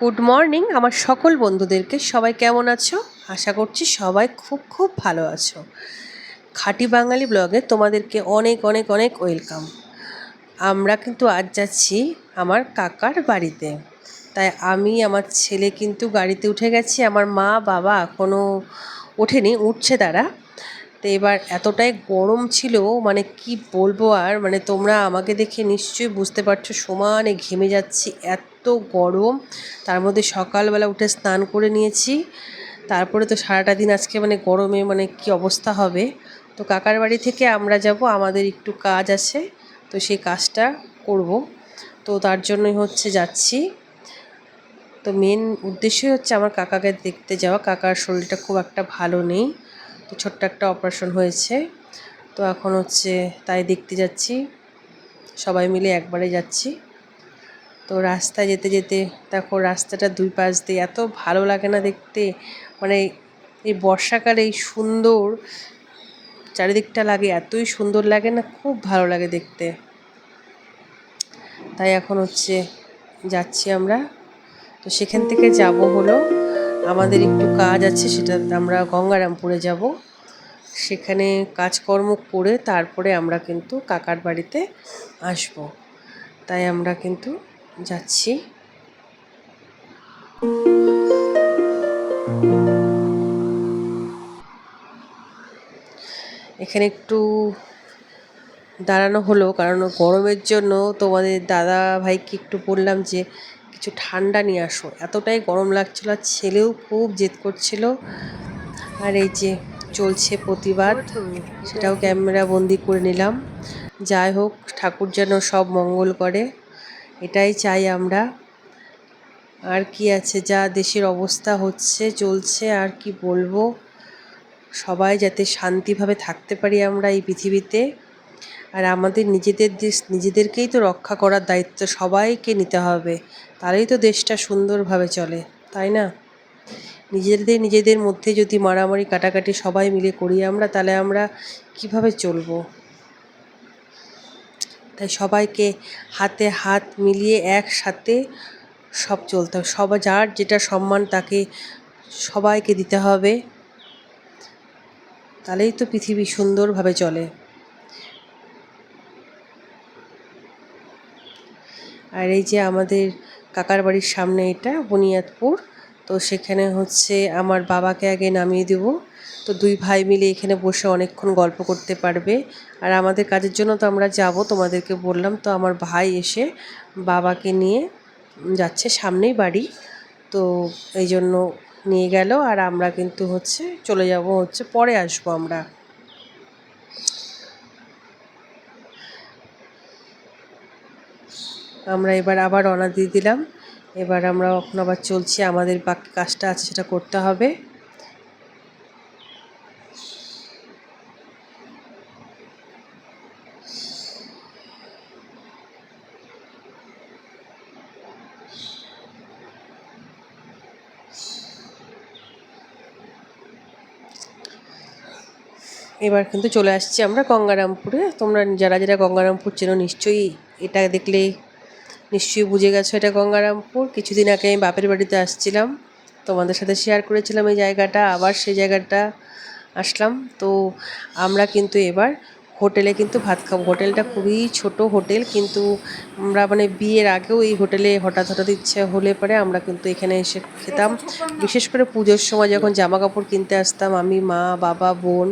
Good morning আমার সকল বন্ধুদেরকে। সবাই কেমন আছো? আশা করছি সবাই খুব খুব ভালো আছো। খাঁটি বাঙালি ব্লগে তোমাদেরকে অনেক অনেক অনেক ওয়েলকাম। আমরা কিন্তু আজ যাচ্ছি আমার কাকার বাড়িতে। তাই আমি, আমার ছেলে কিন্তু গাড়িতে উঠে গেছি। আমার মা, বাবা এখনও ওঠেনি, উঠছে তারা। তো এবার এতটাই গরম ছিল মানে কি বলব আর মানে তোমরা আমাকে দেখে নিশ্চয়ই বুঝতে পারছ, সমানে ঘেমে যাচ্ছি, এত গরম, তার মধ্যে সকালবেলা উঠে স্নান করে নিয়েছি। তারপরে তো সারাটা দিন আজকে মানে গরমে মানে কি অবস্থা হবে? তো কাকার বাড়ি থেকে আমরা যাব, আমাদের একটু কাজ আছে, তো সেই কাজটা করব। তো তার জন্যই হচ্ছে যাচ্ছি। তো মেন উদ্দেশ্যই হচ্ছে আমার কাকাকে দেখতে যাওয়া। কাকার শরীরটা খুব একটা ভালো নেই, তো ছোট্ট একটা অপারেশন হয়েছে। তো এখন হচ্ছে তাই দেখতে যাচ্ছি। সবাই মিলে একবারে যাচ্ছি। তো রাস্তায় যেতে যেতে দেখো রাস্তাটা দুই পাশ দিয়ে এত ভালো লাগে না দেখতে। মানে এই বর্ষাকালে এই সুন্দর, চারিদিকটা লাগে, এতই সুন্দর লাগে না, খুব ভালো লাগে দেখতে। তাই এখন হচ্ছে যাচ্ছি আমরা। তো সেখান থেকে যাব হলো, আমাদের একটু কাজ আছে সেটা আমরা গঙ্গারামপুরে যাব। সেখানে কাজকর্ম করে তারপরে আমরা কিন্তু কাকার বাড়িতে আসব। তাই আমরা কিন্তু যাচ্ছি। এখানে একটু দাঁড়ানো হলো, কারণ গরমের জন্য তোমাদের দাদা ভাইকে একটু বললাম যে কিছু ঠান্ডা নিয়ে আসো। এতটাই গরম লাগছিল, আর ছেলেও খুব জেদ করছিল। আর এই যে চলছে প্রতিবাদ, সেটাও ক্যামেরা বন্দি করে নিলাম। যাই হোক, ঠাকুর যেন সব মঙ্গল করে। এটাই চাই আমরা। আর কি আছে? যা দেশের অবস্থা হচ্ছে, চলছে, আর কি বলব? সবাই যাতে শান্তিভাবে থাকতে পারি আমরা এই পৃথিবীতে। আর আমাদের নিজেদের দেশ, নিজেদেরকেই তো রক্ষা করার দায়িত্ব সবাইকে নিতে হবে। তাহলেই তো দেশটা সুন্দরভাবে চলে, তাই না? নিজেদের নিজেদের মধ্যে যদি মারামারি, কাটাকাটি সবাই মিলে করি আমরা, তাহলে আমরা কীভাবে চলবো? তাই সবাইকে হাতে হাত মিলিয়ে একসাথে সব চলতে হবে। সবাই যার যেটা সম্মান তাকে সবাইকে দিতে হবে। তাহলেই তো পৃথিবী সুন্দরভাবে চলে। আর এই যে আমাদের কাকার বাড়ির সামনে এটা, বুনিয়াদপুর। তো সেখানে হচ্ছে আমার বাবাকে আগে নামিয়ে দেব। তো দুই ভাই মিলে এখানে বসে অনেকক্ষণ গল্প করতে পারবে। আর আমাদের কাজের জন্য তো আমরা যাব, তোমাদেরকে বললাম। তো আমার ভাই এসে বাবাকে নিয়ে যাচ্ছে সামনেই বাড়ি। তো এই জন্য নিয়ে গেল আর আমরা কিন্তু হচ্ছে চলে যাব, হচ্ছে পরে আসব আমরা। আমরা এবার আবার রওনা দিয়ে দিলাম। এবার আমরা এখন আবার চলছি, আমাদের বাকি কাজটা আছে সেটা করতে হবে। এবার কিন্তু চলে আসছি আমরা গঙ্গারামপুরে। তোমরা যারা যারা গঙ্গারামপুর চেনো নিশ্চয়ই এটা দেখলে নিশ্চয়ই বুঝে গেছো এটা গঙ্গারামপুর। কিছুদিন আগে আমি বাপের বাড়িতে আসছিলাম। তোমাদের সাথে শেয়ার করেছিলাম এই জায়গাটা, আবার সেই জায়গাটা আসলাম। তো আমরা কিন্তু এবার হোটেলে কিন্তু ভাত খাব। হোটেলটা খুবই ছোট হোটেল, কিন্তু আমরা মানে বিয়ের আগেও এই হোটেলে হঠাৎ হঠাৎ ইচ্ছে হলে পরে আমরা কিন্তু এখানে এসে খেতাম। বিশেষ করে পুজোর সময় যখন জামা কাপড় কিনতে আসতাম, আমি মা, বাবা, বোন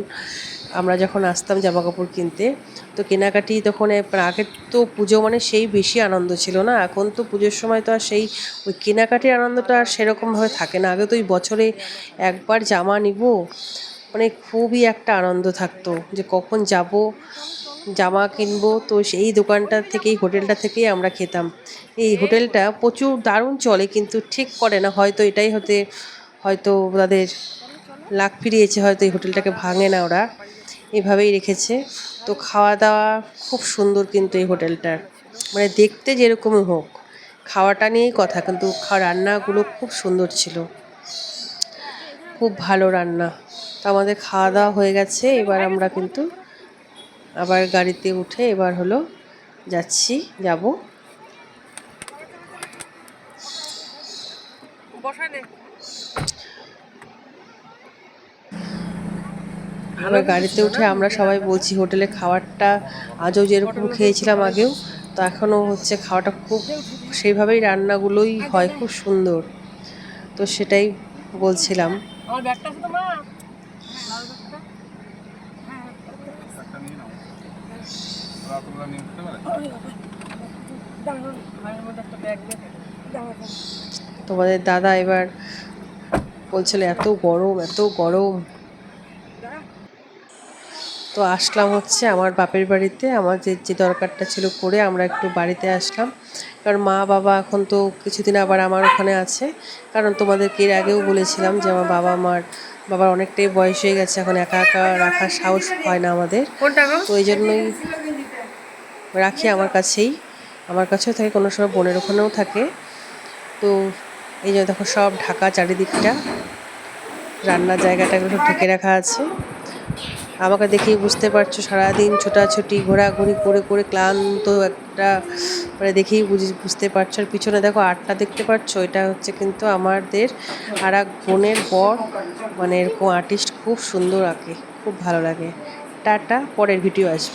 আমরা যখন আসতাম জামা কাপড় কিনতে, তো কেনাকাটি তখন আগের তো পুজো মানে সেই বেশি আনন্দ ছিল না, এখন তো পুজোর সময় তো আর সেই ওই কেনাকাটির আনন্দটা আর সেরকমভাবে থাকে না। আগে তো ওই বছরে একবার জামা নিব মানে খুবই একটা আনন্দ থাকতো যে কখন যাব, জামা কিনবো, তো সেই দোকানটা থেকেই, হোটেলটা থেকেই আমরা খেতাম। এই হোটেলটা প্রচুর দারুণ চলে কিন্তু ঠিক করে না, হয়তো এটাই হতে, হয়তো তাদের লাখ ফিরিয়েছে, হয়তো এই হোটেলটাকে ভাঙে না ওরা। এভাবেই রেখেছে। তো খাওয়া দাওয়া খুব সুন্দর কিন্তু এই হোটেলটার। মানে দেখতে যেরকমই হোক, খাওয়াটা নিয়েই কথা, কিন্তু রান্নাগুলো খুব সুন্দর ছিল। খুব ভালো রান্না। তো আমাদের খাওয়া দাওয়া হয়ে গেছে, এবার আমরা কিন্তু আবার গাড়িতে উঠে এবার হলো যাচ্ছি, যাব। এবার গাড়িতে উঠে আমরা সবাই বলছি হোটেলে খাবারটা আজও যেরকম খেয়েছিলাম আগেও তো এখনও হচ্ছে খাওয়াটা খুব সেইভাবেই রান্নাগুলোই হয় খুব সুন্দর। তো সেটাই বলছিলাম। আমার তোমাদের দাদা এবার বলছিল এত গরম এত গরম। তো আসলাম হচ্ছে আমার বাপের বাড়িতে। আমার যে যে দরকারটা ছিল করে আমরা একটু বাড়িতে আসলাম। কারণ মা বাবা এখন তো কিছুদিন আবার আমার ওখানে আছে। কারণ তোমাদেরকে এর আগেও বলেছিলাম যে আমার বাবা মার বাবার অনেকটাই বয়স হয়ে গেছে। এখন একা একা রাখার সাহস হয় না আমাদের। তো এই জন্যই রাখি আমার কাছেই। আমার কাছেও থাকে কোনো সময় বোনের ওখানেও থাকে। তো এই জন্য দেখো সব ঢাকা চারিদিকটা। রান্নার জায়গাটা সব ঢেকে রাখা আছে। আমাকে দেখেই বুঝতে পারছ, সারাদিন ছোটাছুটি, ঘোরাঘুরি করে করে ক্লান্ত একটা মানে দেখেই বুঝি, বুঝতে পারছ। আর পিছনে দেখো আটটা দেখতে পারছ এটা হচ্ছে কিন্তু আমাদের আর এক বোনের বর। মানে এরকম আর্টিস্ট খুব সুন্দর আঁকে, খুব ভালো লাগে। টাটা, পরের ভিডিও আসবে।